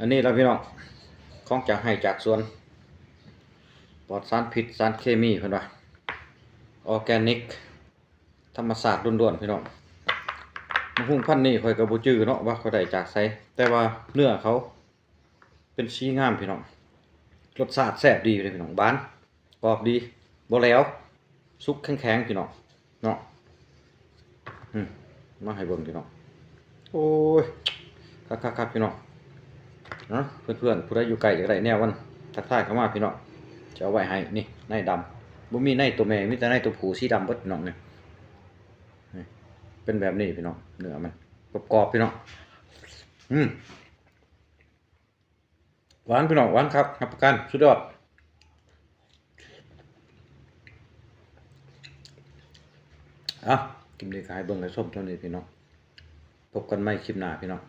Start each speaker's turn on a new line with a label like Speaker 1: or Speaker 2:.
Speaker 1: อันนี้เราพี่น้องของจากให้จากสวนปลอดสารพิษสารเคมีเพิ่นว่าออแกนิก ธรรมศาสตร์ล้วนๆพี่น้องมะฮุ่งพันนี้ข่อยก็บ่จื้อเนาะว่าเขาได้จากไสแต่ว่าเนื้อเขาเป็นสีงามพี่น้องรสชาติแซ่บดีเลยพี่น้องบ้านกรอบดีบ่แล้วสุกแข็งๆพี่น้องเนาะมาให้เบิ่งพี่น้องโอ้ยคักๆพี่น้อง นะเพื่อนๆผู้ใดอยู่ไกลอยากได้แนวมันทักทายเข้ามาพี่น้องจะเอาไว้ให้นี่ในดำบ่มีในตัวแม่มีแต่ในตัวผู้สีดำเบิดพี่น้องเนี่ยเป็นแบบนี้พี่น้องเนื้อมันกรอบๆพี่น้องอืมหวานพี่น้องหวานครับรับประกันสุดยอดอะกินดีกายเบิ่งกระส้มเท่านี้พี่น้องพบกันใหม่คลิปหน้าพี่น้อง